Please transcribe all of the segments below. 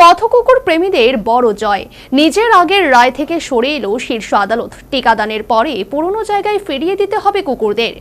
পথকুকুর প্রেমীদের বড় জয়। নিজের আগের রায় থেকে সরে এলো শীর্ষ আদালত। টিকাদানের পরে পুরনো জায়গায় ফিরিয়ে দিতে হবে কুকুরদের।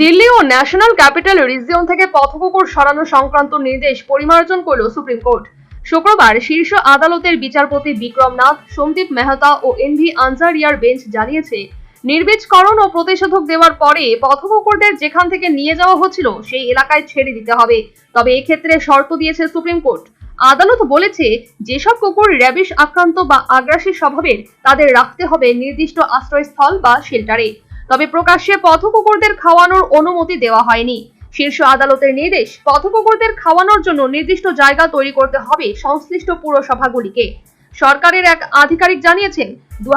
দিল্লি ও ন্যাশনাল ক্যাপিটাল রিজিয়ন থেকে পথকুকুর সরানো সংক্রান্ত নির্দেশ পরিমার্জন করল সুপ্রিম কোর্ট। শুক্রবার শীর্ষ আদালতের বিচারপতি বিক্রম নাথ সন্দীপ মেহতা ও এনভি আনসারিয়ার বেঞ্চ জানিয়েছে নির্বীজকরণ ও প্রতিষেধক দেওয়ার পরে পথকুকুরদের যেখান থেকে নিয়ে যাওয়া হচ্ছিল, সেই এলাকায় ছেড়ে দিতে হবে। তবে এক্ষেত্রে শর্ত দিয়েছে সুপ্রিম কোর্ট। আদালত বলেছে, যেসব কুকুর র্যাবিস আক্রান্ত বা আগ্রাসী স্বভাবের, তাদের রাখতে হবে নির্দিষ্ট আশ্রয়স্থল বা শেল্টারে। তবে প্রকাশ্যে পথকুকুরদের খাওয়ানোর অনুমতি দেওয়া হয়নি। শীর্ষ আদালতের নির্দেশ পথকুকুরদের খাওয়ানোর জন্য নির্দিষ্ট জায়গা তৈরি করতে হবে সংশ্লিষ্ট পুরসভাগুলিকে। সরকারের এক আধিকারিক জানিয়েছেন দু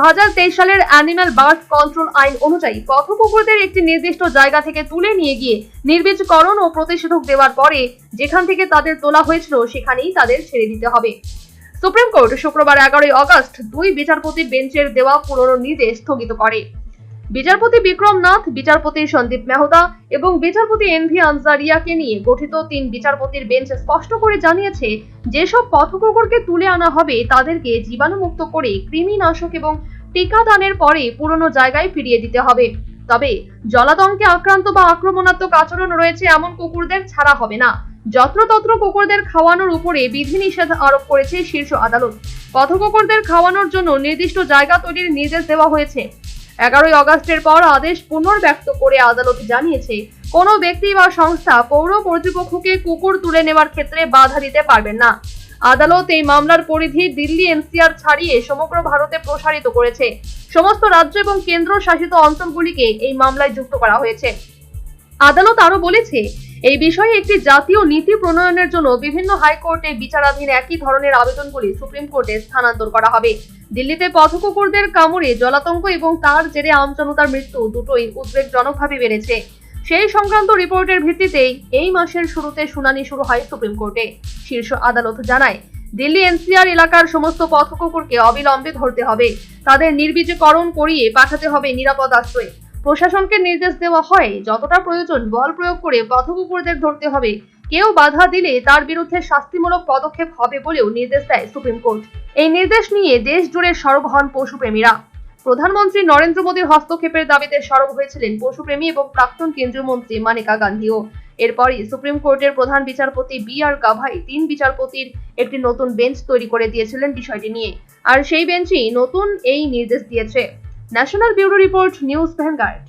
সালের অ্যানিম্যাল বার্ড কন্ট্রোল আইন অনুযায়ী পথ কুকুরদের একটি নির্দিষ্ট জায়গা থেকে তুলে নিয়ে গিয়ে নির্বীজকরণ ও প্রতিষেধক দেওয়ার পরে যেখান থেকে তাদের তোলা হয়েছিল সেখানেই তাদের ছেড়ে দিতে হবে। সুপ্রিম কোর্ট শুক্রবার এগারোই অগস্ট দুই বিচারপতির বেঞ্চের দেওয়া পুরনো নির্দেশ স্থগিত করে। বিচারপতি বিক্রম নাথ বিচারপতি সন্দীপ মেহতা এবং বিচারপতি এনভি আনসারিয়াকে নিয়ে গঠিত তিন বিচারপতির বেঞ্চ স্পষ্ট করে জানিয়েছে, যেসব পথকুকুরকে তুলে আনা হবে তাদেরকে জীবাণুমুক্ত করে কৃমিনাশক এবং টিকাদানের পরে পুরনো জায়গায় ফিরিয়ে দিতে হবে। তবে জলাতঙ্কে আক্রান্ত বা আক্রমণাত্মক আচরণ রয়েছে এমন কুকুরদের ছাড়া হবে না। যত্রতত্র কুকুরদের খাওয়ানোর উপরে বিধিনিষেধ আরোপ করেছে শীর্ষ আদালত। পথকুকুরদের খাওয়ানোর জন্য নির্দিষ্ট জায়গা তৈরির নির্দেশ দেওয়া হয়েছে। এগারোই আগস্টের পর আদেশ পুনর্ব্যক্ত করে আদালত জানিয়েছে, কোনো ব্যক্তি বা সংস্থা পৌর কর্তৃপক্ষকে কুকুর তুলে নেওয়ার ক্ষেত্রে বাধা দিতে পারবেন না। আদালত এই মামলার পরিধি দিল্লি এনসিআর ছাড়িয়ে সমগ্র ভারতে প্রসারিত করেছে। সমস্ত রাজ্য এবং কেন্দ্র শাসিত অঞ্চলগুলিকে এই মামলায় যুক্ত করা হয়েছে। আদালত আরও বলেছে এই বিষয়ে একটি জাতীয় নীতি প্রণয়নের জন্য বিভিন্ন হাইকোর্টে বিচারাধীন একই ধরনের আবেদনগুলি সুপ্রিম কোর্টে স্থানান্তর করা হবে। দিল্লিতে পথকুকুরদের কামড়ে জলাতঙ্ক এবং তার জেরে আমজনতার মৃত্যু দুটোই উদ্বেগজনকভাবে বেড়েছে। সেই সংক্রান্ত রিপোর্টের ভিত্তিতেই এই মাসের শুরুতে শুনানি শুরু হয় সুপ্রিম কোর্টে। শীর্ষ আদালত জানায়, দিল্লি এনসিআর এলাকার সমস্ত পথকুকুরকে অবিলম্বে ধরতে হবে। তাদের নির্বীজকরণ করিয়ে পাঠাতে হবে নিরাপদ আশ্রয়ে। প্রশাসনকে নির্দেশ দেওয়া হয়, যতটা প্রয়োজন বল প্রয়োগ করে পথকুকুরদের ধরতে হবে। কেউ বাধা দিলে তার বিরুদ্ধে শাস্তিমূলক পদক্ষেপ হবে বলেও নির্দেশ দেয় সুপ্রিম কোর্ট। এই নির্দেশ নিয়ে দেশ জুড়ে সরব হন পশুপ্রেমীরা। প্রধানমন্ত্রী নরেন্দ্র মোদীর হস্তক্ষেপের দাবিতে সরব হয়েছিলেন পশুপ্রেমী এবং প্রাক্তন কেন্দ্রীয় মন্ত্রী মানিকা গান্ধীও। এরপরই সুপ্রিম কোর্টের প্রধান বিচারপতি বি আর গাভাই তিন বিচারপতির একটি নতুন বেঞ্চ তৈরি করে দিয়েছিলেন বিষয়টি নিয়ে। আর সেই বেঞ্চই নতুন এই নির্দেশ দিয়েছে। National Bureau report News Vanguard.